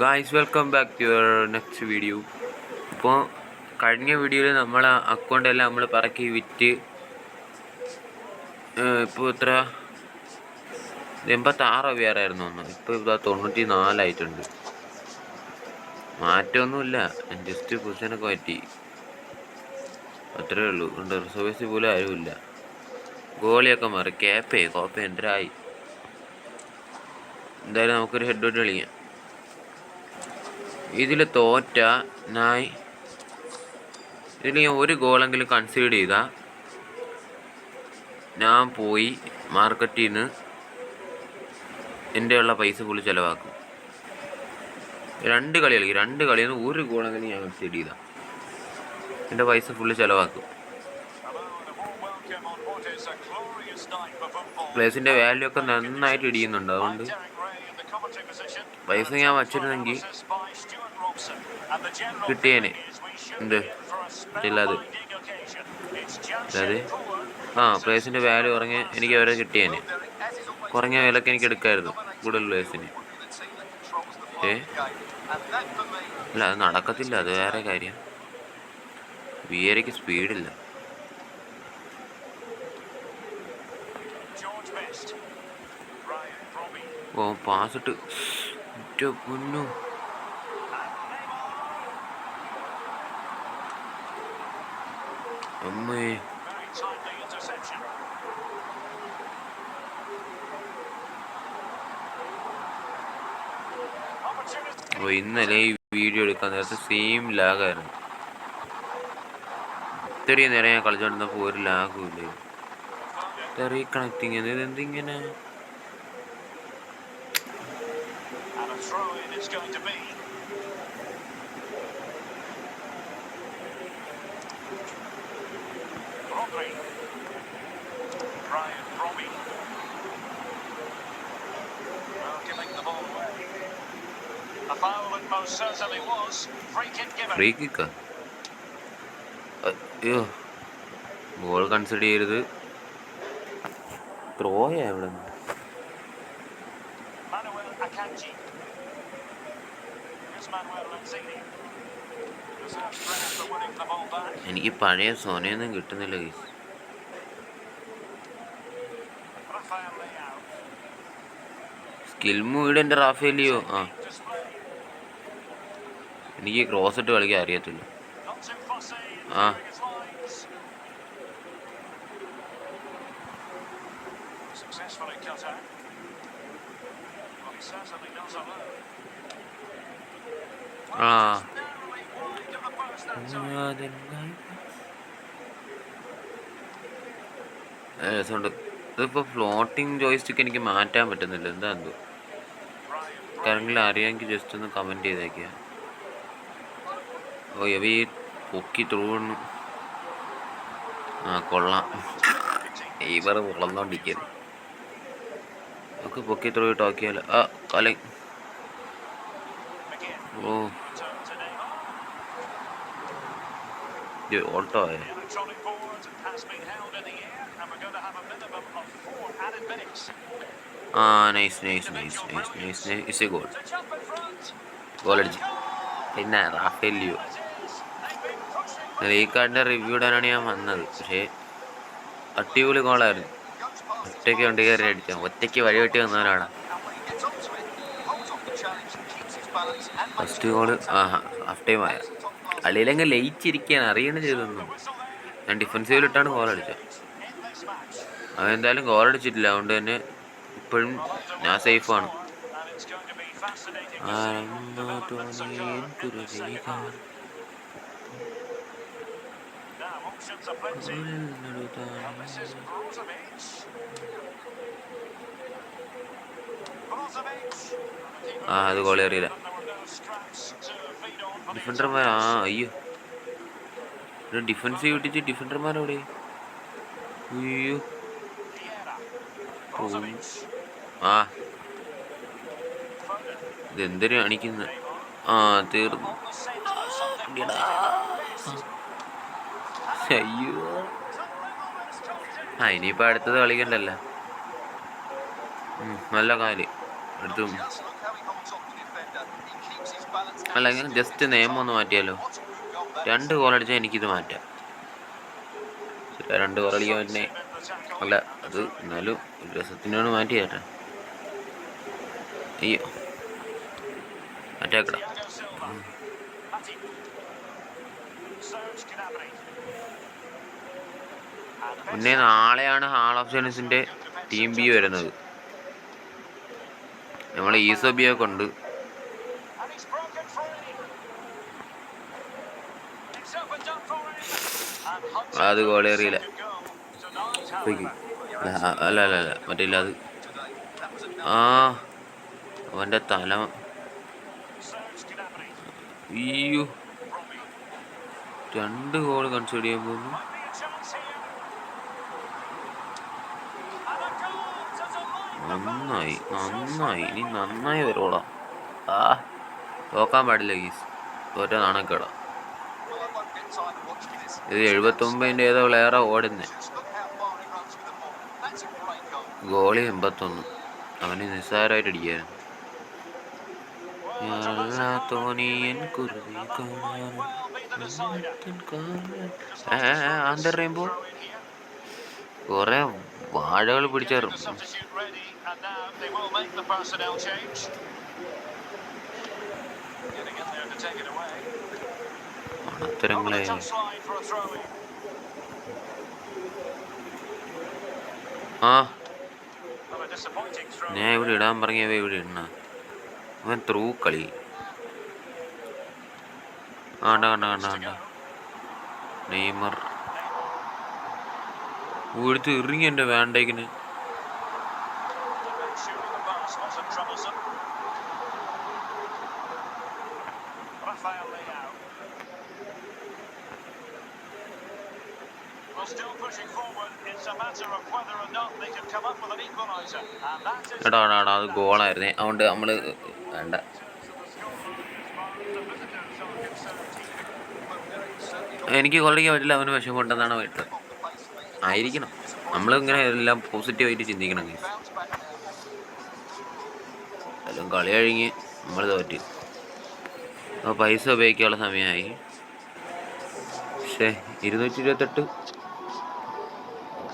Guys welcome back to your next video ഇപ്പോൾ കഴിഞ്ഞ വീഡിയോയിൽ നമ്മൾ അക്കൗണ്ട് എല്ലാം നമ്മൾ പറക്കി വിറ്റ് ഇപ്പോൾ എത്ര? എൺപത്താറ് വേറായിരുന്നു ഒന്ന് ഇപ്പോൾ ഇതാ തൊണ്ണൂറ്റി നാലായിട്ടുണ്ട് മാറ്റമൊന്നുമില്ല ജസ്റ്റ് പൊസിഷനൊക്കെ പറ്റി അത്രേ ഉള്ളൂ. ഉണ്ട് റിസർവേഴ്സിൽ പോലും ആരുമില്ല. ഗോളിയൊക്കെ മാറി ക്യാപ്പേ കോപ്പ ആയി എന്തായാലും നമുക്കൊരു ഹെഡ് ഔട്ട് കളിക്കാം. ഇതിൽ തോറ്റ നായ് ഇതിൽ ഞാൻ ഒരു ഗോളെങ്കിലും കൺസിഡർ ചെയ്താൽ ഞാൻ പോയി മാർക്കറ്റിൽ നിന്ന് എന്റെ ഉള്ള പൈസ ഫുള്ള് ചിലവാക്കും. രണ്ട് കളി കളിക്കും രണ്ട് കളിയിൽ നിന്ന് ഒരു ഗോളെങ്കിലും ഞാൻ കൺസിഡർ ചെയ്താൽ എന്റെ പൈസ ഫുള്ള് ചിലവാക്കും. പ്ലേസിന്റെ വാല്യൂ ഒക്കെ നന്നായിട്ട് ഇടിയുന്നുണ്ട്. അതുകൊണ്ട് പൈസ ഞാൻ വച്ചിരുന്നെങ്കിൽ കിട്ടിയേനെ. എന്ത്? ഇല്ലാതെ അതായത് ആ പ്ലേസിന്റെ വാല്യൂ കുറഞ്ഞ എനിക്ക് അവരെ കിട്ടിയേനെ. കുറഞ്ഞ വിലക്ക് എനിക്ക് എടുക്കായിരുന്നു കൂടുതൽ പ്ലേസിന് ഏ? അല്ല അത് നടക്കത്തില്ല അത് വേറെ കാര്യം. വിയരയ്ക്ക് സ്പീഡില്ല ഓ പാസിട്ട് പൊന്നു അമ്മേ ഓ ഇന്നലെ ഈ വീഡിയോ എടുക്കാൻ നേരത്തെ സെയിം ലാഗായിരുന്നു ഇത്രയും നേരം ഞാൻ കളിച്ചോണ്ടിരുന്നപ്പോൾ ഒരു ലാഗും ഇല്ല. റീകണക്റ്റിങ് ഇത് എന്തിങ്ങനെ? Rodri. Brian Robbie. Well, giving the ball away. A foul it most certainly was. Free kick given. Free kick. അയ്യോ ബോൾ കൺസിഡർ ചെയ്യരുത് ത്രോയാ ഇവിടെ Manuel Akanji. Here's Manuel Lanzini. Deserves credit for winning the ball back. എനിക്ക് പഴയ സോനയൊന്നും കിട്ടുന്നില്ല guys skill മൂവിടെ എന്റെ റാഫേലിയോ? ആ. എനിക്ക് ക്രോസ് ഇട്ട് കളിക്കാൻ അറിയത്തില്ല. ആ. ആ. രസമുണ്ട് ഇതിപ്പോൾ ഫ്ലോട്ടിങ് ജോയിസ്റ്റിക്ക് എനിക്ക് മാറ്റാൻ പറ്റുന്നില്ല. എന്താ എന്തോ? കാരണം അറിയാമെങ്കിൽ ജസ്റ്റ് ഒന്ന് കമന്റ് ചെയ്തേക്കുക ഓ എവി പൊക്കി ത്രൂന്ന് ആ കൊള്ളാം. ഇവർ വളർന്നോണ്ടിരിക്കുന്നു നമുക്ക് പൊക്കി ത്രൂ ടോക്കിയാലോ ആ കല McGinn. ഓ Turn to Neymar. ഇത് ഓട്ടോ ആയ The electronic board has been held in the air, and we're going to have a minimum of four added minutes. ആ nice nice nice nice nice is a goal. Goal അടിച്ച്. പിന്നെ റാഫേലിയോ. ഈ കാർഡിന്റെ review ഇടാനാണ് ഞാൻ വന്നത്. പക്ഷേ അടിപൊളി ഗോളായിരുന്നു ഒറ്റയ്ക്ക് കൊണ്ട് കയറി അടിച്ചാൽ ഒറ്റയ്ക്ക് വഴി വെട്ടി വന്നവനാണ്. ഫസ്റ്റ് ഗോൾ ആ ഹാഫ് ടൈം ആയ. അല്ലെങ്കിൽ ലൈറ്റ് ഇരിക്കാൻ അറിയണ ചെയ്തൊന്നും ഞാൻ ഡിഫൻസീവിലിട്ടാണ് ഗോൾ അടിച്ചത്. അവനെന്തായാലും ഗോൾ അടിച്ചിട്ടില്ല. അതുകൊണ്ട് തന്നെ ഇപ്പോഴും ഞാൻ സേഫാണ് ആ അത് കോളി അറിയില്ല ആ അയ്യോ. ഒരു ഡിഫൻസ് വിട്ടിച്ച് ഡിഫൻഡർമാരവിടെ അയ്യോ. ആ. ഇതെന്തൊരു കാണിക്കുന്ന ആ തീർന്നു. അയ്യോ. ആ ഇനിയിപ്പോൾ അടുത്തത് കളിക്കണ്ടല്ലോ നല്ല കാൽ. എടുത്തു അല്ലെങ്കിൽ ജസ്റ്റ് നെയിം ഒന്ന് മാറ്റിയാലോ? രണ്ട് ഗോൾ അടിച്ചാൽ എനിക്കിത് മാറ്റാം. രണ്ട് ഗോൾ അടിക്കാൻ പറ്റുന്നേ. അല്ല അത് എന്നാലും ഒരു രസത്തിനോട് മാറ്റി തരാം അയ്യോ. മാറ്റാക്കട പിന്നെ നാളെയാണ് ഹാൾ ഓഫ് ജനസിന്റെ ടീം ബി വരുന്നത്. നമ്മൾ ബി കൊണ്ട് And അത് ഗോളേറിയില്ല അല്ല അല്ല അല്ല മറ്റില്ല അത്. ആ അവന്റെ തല. അയ്യോ. രണ്ട് ഗോൾ കൺസിഡർ ചെയ്യാൻ പോകുന്നു. നന്നായി നന്നായി. ഇനി നന്നായി വരോളാം ആ തോക്കാൻ പാടില്ല ഗീസ്. തോറ്റ നാണക്കേടാ. ഇത് എഴുപത്തൊമ്പതിന്റെ ഏതോ പ്ലെയറാണ് ഓടുന്നത് ഗോളി എൺപത്തൊന്ന്. അവന് നിസ്സാരമായിട്ട് അടിക്കുമ്പോ കൊറേ വാഴകൾ പിടിച്ചു Getting in there to take it away. Throw-in. ആ. ഞാൻ ഇവിടെ ഇടാൻ പറഞ്ഞവ ഇവിടെ ഇടണ അവൻ ത്രൂ കളി ആണ്ട കണ്ട കണ്ട കണ്ട നെയ്മർ ഇവിടുത്തെ ഇറങ്ങി എന്റെ വേണ്ടേക്കിന് എടാ എടാ അത് ഗോളായിരുന്നേ. അതുകൊണ്ട് നമ്മൾ വേണ്ട. എനിക്ക് കൊള്ളിക്കാൻ പറ്റില്ല അവന് വിഷമം കൊണ്ടെന്നാണ് വീട്ടിൽ ആയിരിക്കണം. നമ്മളിങ്ങനെ എല്ലാം പോസിറ്റീവായിട്ട് ചിന്തിക്കണം. എല്ലാം കളി കഴിഞ്ഞ് നമ്മൾ തോറ്റി അപ്പോൾ പൈസ ഉപയോഗിക്കാനുള്ള സമയമായി. പക്ഷേ ഇരുന്നൂറ്റി ഇരുപത്തെട്ട്.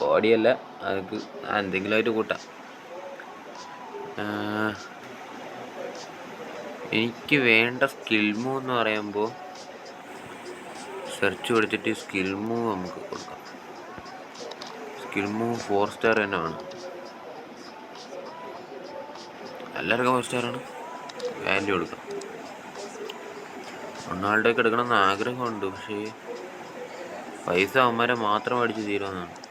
കോടിയല്ല അതൊക്കെ എന്തെങ്കിലുമായിട്ട് കൂട്ടാം. എനിക്ക് വേണ്ട സ്കിൽ മൂവ് എന്ന് പറയുമ്പോൾ സെർച്ച് കൊടുത്തിട്ട് സ്കിൽ മൂവ് നമുക്ക് കൊടുക്കാം. സ്കിൽ മൂവ് ഫോർ സ്റ്റാർ തന്നെ വേണം. എല്ലാവർക്കും ഫോർ സ്റ്റാറാണ് വാല്യൂ കൊടുക്കാം. റൊണാൾഡോയ്ക്ക് എടുക്കണമെന്ന് ആഗ്രഹമുണ്ട് പക്ഷേ പൈസ അവന്മാരെ മാത്രം അടിച്ച് തീരുമെന്നാണ്.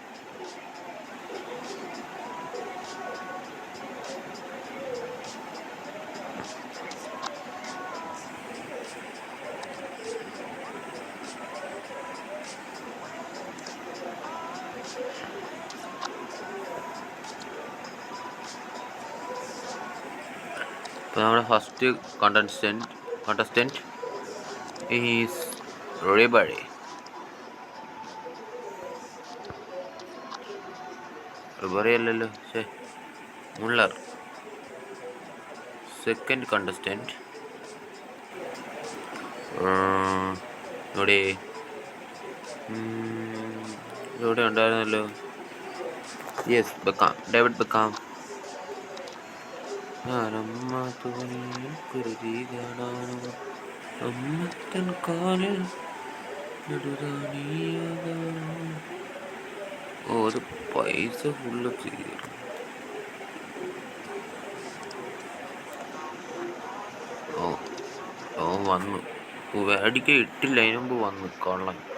ഇപ്പോൾ നമ്മുടെ first contestant contestant is റിബഴി Ribery അല്ലല്ലോ ശേ മുള്ളർ. സെക്കൻഡ് കണ്ടസ്റ്റന്റ് ഇവിടെ ഇവിടെ ഉണ്ടായിരുന്നല്ലോ. യെസ് ബക്കാം ഡേവിഡ് ബക്കാം അമ്മത്തൻ കാലിൽ ഓ പൈസ ഫുള്ള് തീരും. ഓ ഓ വന്നു. വേടിക്ക ഇട്ടില്ല. അതിന് മുമ്പ് വന്നു. കൊള്ളൻ.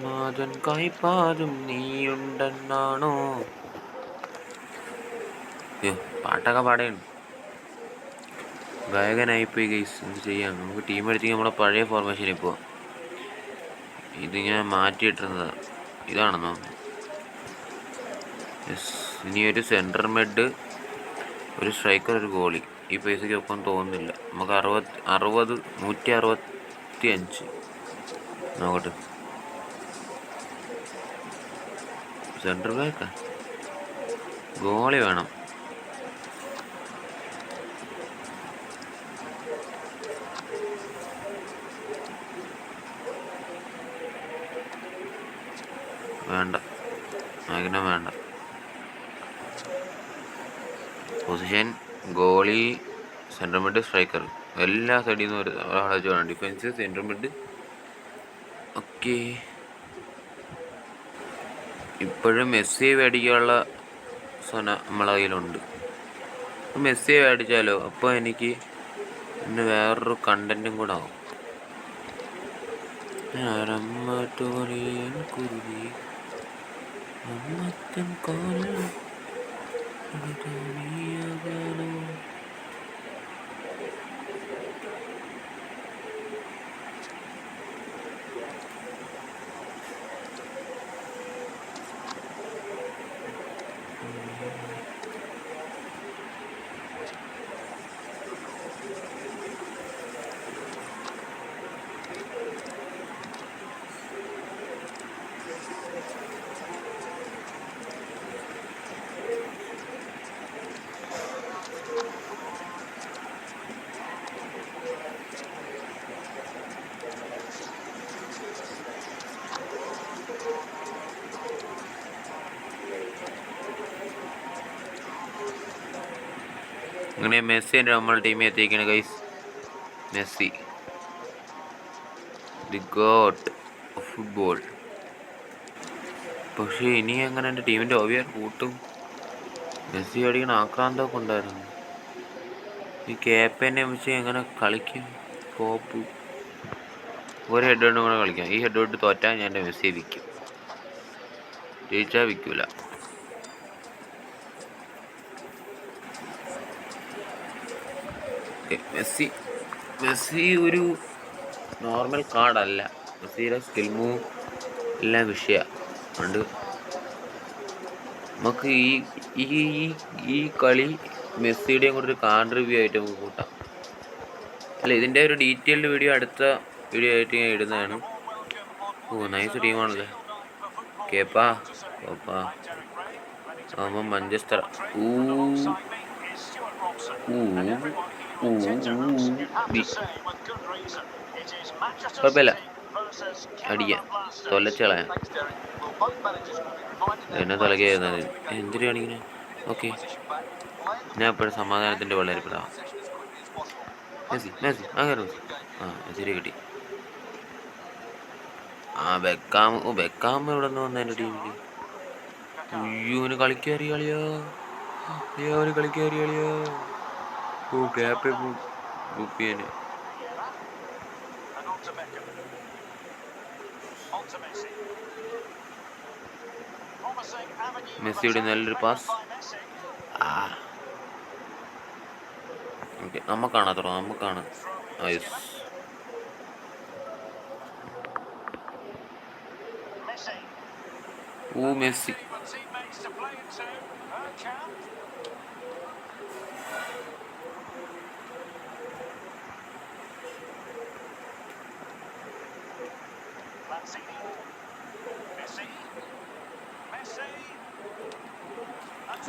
പൂമാതൻ കൈപ്പാലും നീയുണ്ടെന്നാണോ? പാട്ടൊക്കെ പാടേണ് ഗായകനായിപ്പോയി ഗൈസ് എന്ത് ചെയ്യാം? നമുക്ക് ടീം എടുത്തെങ്കിൽ നമ്മുടെ പഴയ ഫോർമേഷനിൽ പോവാം. ഞാൻ മാറ്റിയിട്ടിരുന്നത്. ഇതാണെന്നോ ഇനി ഒരു സെന്റർ മെഡ് ഒരു സ്ട്രൈക്കർ ഒരു ഗോളി ഈ പൈസയ്ക്ക് ഒപ്പം തോന്നുന്നില്ല. നമുക്ക് അറുപത് അറുപത് നൂറ്റി അറുപത്തി അഞ്ച് നോക്കട്ടെ. സെന്റർ ബാക്ക് ഗോളി വേണം. വേണ്ട. അങ്ങനെ വേണ്ട. Position goalie central mid striker എല്ലാ സൈഡിൽ നിന്നും ഒരു ഒരാളെ വെച്ച് വേണം ഡിഫൻസ് സെൻട്രൽ മിഡ് ഓക്കെ ഇപ്പോഴും മെസ്സിയെ മേടിക്കാനുള്ള സ്വന നമ്മളെ കയ്യിലുണ്ട്. മെസ്സി മേടിച്ചാലോ? അപ്പോൾ എനിക്ക് പിന്നെ വേറൊരു കണ്ടന്റും കൂടെ ആവും. കുരുവി. അമ്മത്തൻ അങ്ങനെ മെസ്സി എന്റെ നമ്മൾ ടീമിൽ എത്തിയിരിക്കുകയാണ് guys Messi. The goat football പക്ഷേ ഇനി എങ്ങനെ എന്റെ ടീമിന്റെ ഓവിയർ കൂട്ടും? മെസ്സി അടിക്കണ ആക്രാന്തമൊക്കെ ഉണ്ടായിരുന്നു. ഈ ക്യാപ്റ്റനെ വെച്ച് എങ്ങനെ കളിക്കും? കോപ്പ് ഒരു ഹെഡ് ഔട്ടും കൂടെ കളിക്കാം. ഈ ഹെഡ് ഔട്ട് തോറ്റാൽ ഞാൻ എന്റെ മെസ്സിയെ വിൽക്കും. ജയിച്ചാൽ വിൽക്കൂല. ഓക്കെ. മെസ്സി മെസ്സി ഒരു നോർമൽ കാർഡല്ല മെസ്സിയുടെ സ്കിൽ മൂവ് എല്ലാം വിഷയമാണ് അതുകൊണ്ട് നമുക്ക് ഈ ഈ ഈ- കളി മെസ്സിയുടെയും കൂടെ ഒരു കാർഡ് റിവ്യൂ ആയിട്ട് നമുക്ക് കൂട്ടാം. അല്ല ഇതിന്റെ ഒരു ഡീറ്റെയിൽഡ് വീഡിയോ അടുത്ത വീഡിയോ ആയിട്ട് ഞാൻ ഇടുന്നതാണ്. ഓ നൈസ് ടീമാണല്ലേ കേപ്പാ? ഓപ്പാ ആകുമ്പോൾ മഞ്ചസ്റ്റർ ഊ ഊ. കുഴപ്പമില്ല. അടിക്കാം. തൊലച്ച് കളയാം. എന്നെ തൊലക്കായിരുന്നത് എന്തിനു കാണിക്കണേ? ഓക്കെ. ഞാൻ ഇപ്പോഴും സമാധാനത്തിന്റെ വെള്ളരിപ്പിടാം. മെസ്സി മെസ്സി അങ്ങനെ ആ ശരി കിട്ടി. ആ ബെക്കാം ഓ ബെക്കാം എവിടെ നിന്ന് വന്ന എന്റെ ടീമിൽ അയ്യോ അവന് കളിക്കാറി കളിയോ. അയ്യോ അവന് കളിക്കാറി കളിയോ ഓ ഗ്യാപ്പ് ബുക്ക് ചെയ്യാന് മെസ്സിയുടെ നല്ലൊരു പാസ് ഓക്കെ നമുക്കാണ് അത്ര? നമുക്കാണ്. ആ ഓ മെസ്സി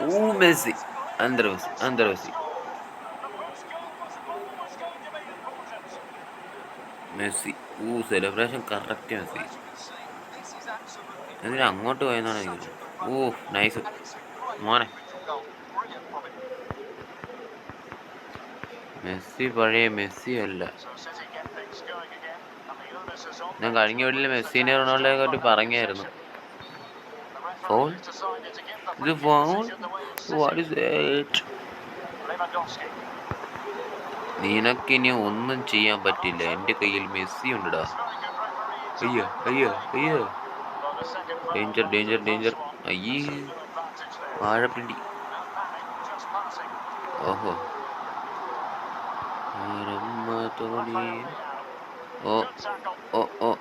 ഓ Messi. മെസ്സി അന്തര മെസ്സി ഓ സെലിബ്രേഷൻ കറക്റ്റ് മെസ്സി എന്തിനാ അങ്ങോട്ട് പോയെന്നാണ് എനിക്ക് ഓ നൈസ് മോനെ. മെസ്സി പഴയ മെസ്സി അല്ല. ഞാൻ കഴിഞ്ഞ വീട്ടിൽ മെസ്സിനെ റൊണാൾഡോയെ പറ്റി പറഞ്ഞായിരുന്നു. ഫോൾ ഇത് ഫോൾ വാട്ട് ഇസ് ഇറ്റ് നിനക്കിനി ഒന്നും ചെയ്യാൻ പറ്റില്ല. എന്റെ കയ്യിൽ മെസ്സി ഉണ്ടടാ. അയ്യ അയ്യ അയ്യ. ഡേഞ്ചർ ഡേഞ്ചർ ഡേഞ്ചർ അയ്യേ. വാഴപ്പിണ്ടി. ഓഹോ. ഓ ഓ ഓ.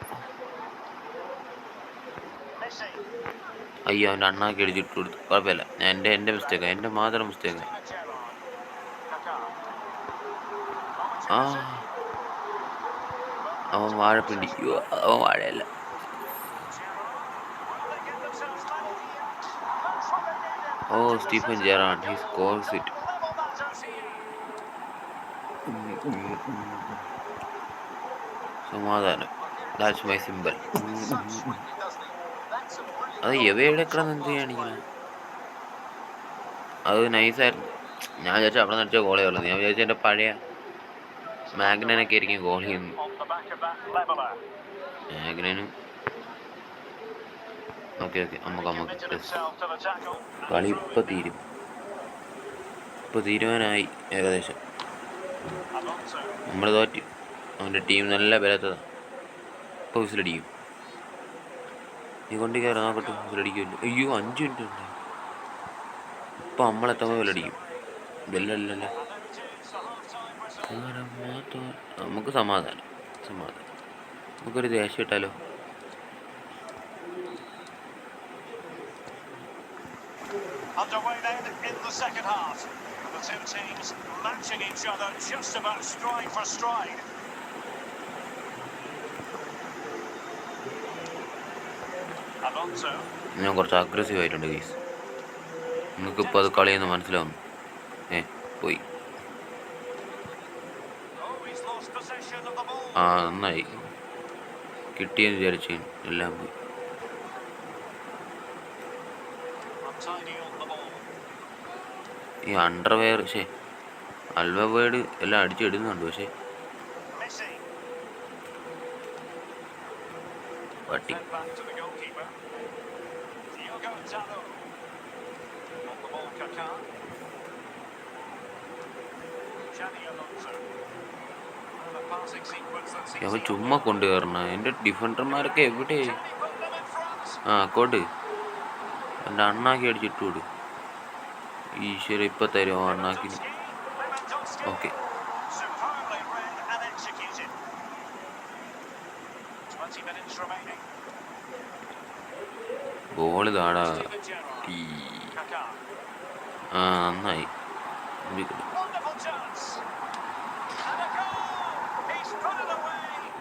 അയ്യോ അവന്റെ അണ്ണാക്കി അടിച്ചിട്ട് കൊടുത്തു. കുഴപ്പമില്ല. ഞാൻ എന്റെ എന്റെ മിസ്റ്റേക്കാണ് എന്റെ മാത്രം മിസ്റ്റേക്കാണ് ആ. അവൻ വാഴപ്പിണ്ടി. അയ്യോ, അവൻ വാഴയല്ല. ഓ Stephen Gerrard he scores it Level that out here. സമാധാനം. ദാറ്റ്സ് മൈ സിമ്പിൾ അത് എവയുടെ കിടന്ന് എന്ത് ചെയ്യാണെങ്കിൽ അത് നൈസായിരുന്നു ഞാൻ വിചാരിച്ചു അവിടെ നടിച്ച ഗോളി ഉള്ളത് ഞാൻ വിചാരിച്ചു എന്റെ പഴയ മാഗ്നനൊക്കെ ആയിരിക്കും that leveler. മാഗ്നനും ഓക്കെ ഓക്കെ. നമുക്ക് നമുക്ക്. കളി ഇപ്പം തീരും. ഇപ്പം തീരുവാനായി ഏകദേശം. നമ്മൾ തോറ്റി. അവന്റെ ടീം നല്ല ബലത്തതാണ് ഇപ്പോൾ വിസിലടിക്കും. നീ കൊണ്ട് കയറി നോക്കട്ടെ അയ്യോ അഞ്ച് മിനിറ്റ് ഉണ്ട് ഇപ്പം നമ്മളെത്തുമ്പോൾ half-time whistle. നമുക്ക് സമാധാനം സമാധാനം നമുക്കൊരു ദേഷ്യം ഇട്ടാലോ Underway then in the second half. The two teams matching each other just about stride for stride. ഞാൻ കുറച്ച് അഗ്രസീവ് ആയിട്ടുണ്ട് ഗീസ് നിങ്ങൾക്കിപ്പോൾ അത് കളിയെന്ന് മനസ്സിലാവുന്നു. ഏ പോയി. ആ നന്നായി. കിട്ടിയെന്ന് വിചാരിച്ചു എല്ലാം പോയി. ഈ അണ്ടർവെയർ പക്ഷേ അൽവവേഡ് എല്ലാം അടിച്ചിടുന്നുണ്ട് പക്ഷേ. പട്ടി. Dalot. On the ball, Kaká. Xavi Alonso. അവൻ. ചുമ്മാ കൊണ്ടുകയറണ എന്റെ ഡിഫൻഡർമാരൊക്കെ എവിടെ? ആ കോട്ട് എന്റെ അണ്ണാക്കി അടിച്ചിട്ട് വിട് ഈശ്വര ഇപ്പം തരുമോ അണ്ണാക്കിന്. Okay ball താടാ. നന്നായി.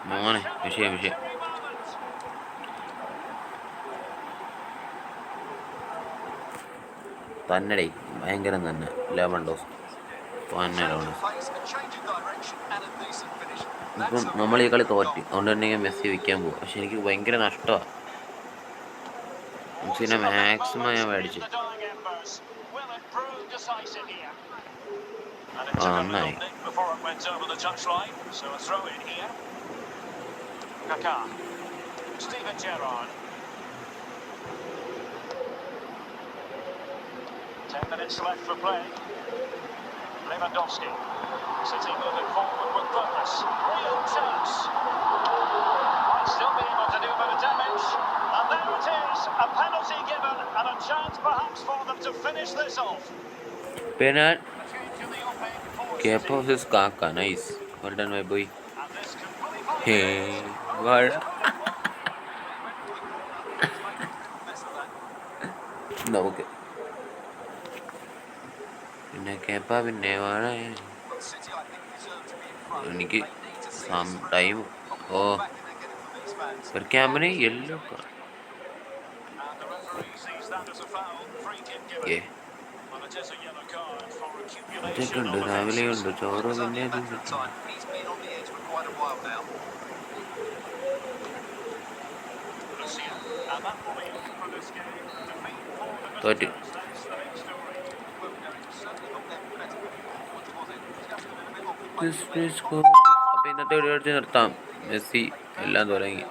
മോനെ വിഷയം വിഷയം. തന്നെ ഭയങ്കരം തന്നെ. ലെവൻ ഡോസ് തന്നെ ഇപ്പം നമ്മൾ ഈ കളി തോറ്റി. അതുകൊണ്ട് തന്നെ മെസ്സി വിൽക്കാൻ പോകും പക്ഷെ എനിക്ക് ഭയങ്കര നഷ്ടമാണ് മെസ്സിനെ മാക്സിമം ഞാൻ മേടിച്ചു The dying embers. Will it prove decisive here? And it Ah, took a little nice. nick before it went over the touchline, so a throw in here. Kaká. Steven Gerrard. Ten minutes left for play. Lewandowski. City moving forward with purpose. Real chance. Might still be able to do a bit of damage. And there it is. A penalty given and a chance perhaps for them to finish this off. പെനാൽ A change in the offing for Cape City. Off his കാക്ക nice well done my boy And this can fully follow hey this. വാഴ നമുക്ക് പിന്നെ kappa പിന്നെ ഉച്ചക്കുണ്ട് രാവിലെ. ഉണ്ട് ചോറ് പിന്നെ തോറ്റ്. അപ്പൊ ഇന്നത്തെ വീഡിയോ നിർത്താം മെസ്സി എല്ലാം തുടങ്ങി